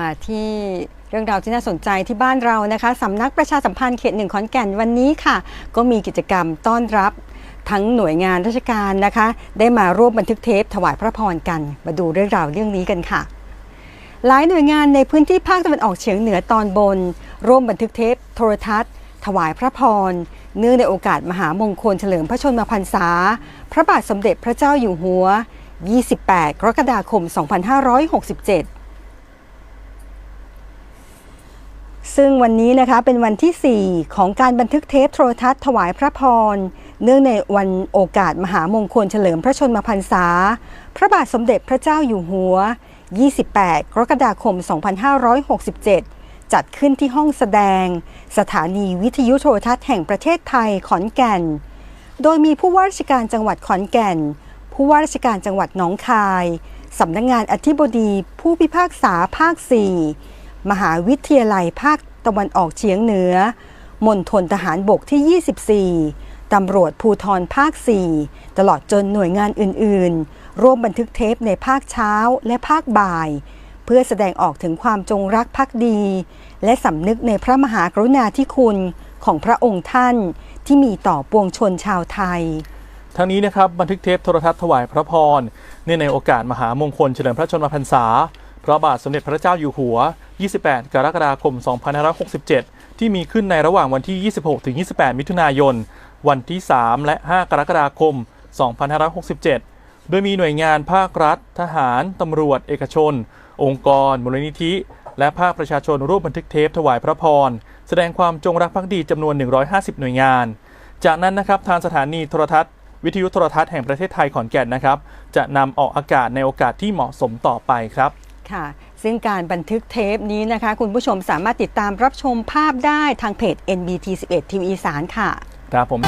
มาที่เรื่องราวที่น่าสนใจที่บ้านเรานะคะสำนักประชาสัมพันธ์เขตหนึ่งขอนแก่นวันนี้ค่ะ ก็มีกิจกรรมต้อนรับทั้งหน่วยงานราชการนะคะ ได้มาร่วมบันทึกเทปถวายพระพรกัน มาดูเรื่องราวเรื่องนี้กันค่ะ หลายหน่วยงานในพื้นที่ภาคตะวันออกเฉียงเหนือตอนบน ร่วมบันทึกเทปโทรทัศน์ ถวายพระพร เนื่องในโอกาสมหามงคลเฉลิมพระชนมพรรษา พระบาทสมเด็จพระเจ้าอยู่หัว 28 กรกฎาคม 2567 ซึ่งวันนี้นะคะเป็นวันที่ 4 ของการบันทึกเทปโทรทัศน์ถวายพระพร เนื่องในวันโอกาสมหามงคลเฉลิมพระชนมพรรษา พระบาทสมเด็จพระเจ้าอยู่หัว 28 กรกฎาคม 2567 จัดขึ้นที่ห้องแสดง สถานีวิทยุโทรทัศน์แห่งประเทศไทยขอนแก่น โดยมีผู้ว่าราชการจังหวัดขอนแก่น ผู้ว่าราชการจังหวัดหนองคายสำนักงานอธิบดีผู้พิพากษาภาค 4 มหาวิทยาลัยภาคตะวันออกเฉียงเหนือมณฑลทหารบกที่ 24 ตำรวจภูทรภาค 4 ตลอดจนหน่วยงานอื่น ๆ ร่วมบันทึกเทปในภาคเช้าและภาคบ่าย เพื่อแสดงออกถึงความจงรักภักดี และสำนึกในพระมหากรุณาธิคุณของพระองค์ท่านที่มีต่อปวงชนชาวไทยทั้งนี้นะครับบันทึกเทปโทรทัศน์ถวายพระพรเนื่องในโอกาสมหามงคลเฉลิมพระชนมพรรษา พระบาทสมเด็จพระเจ้าอยู่หัว 28 กรกฎาคม 2567 ที่มีขึ้นในระหว่างวันที่ 26ถึง28 มิถุนายน วันที่ 3 และ 5 กรกฎาคม 2567 โดยมีหน่วยงานภาครัฐ ทหาร ตำรวจ เอกชน องค์กร มูลนิธิ และภาคประชาชนร่วมบันทึกเทปถวายพระพร แสดงความจงรักภักดีจำนวน 150 หน่วยงาน จากนั้นนะครับทางสถานีโทรทัศน์วิทยุโทรทัศน์แห่งประเทศไทยขอนแก่นนะครับ จะนำออกอากาศในโอกาสที่เหมาะสมต่อไปครับ ค่ะ ซึ่งการบันทึกเทปนี้นะคะ คุณผู้ชมสามารถติดตามรับชมภาพได้ทางเพจ NBT11 TV อีสานค่ะ ครับผม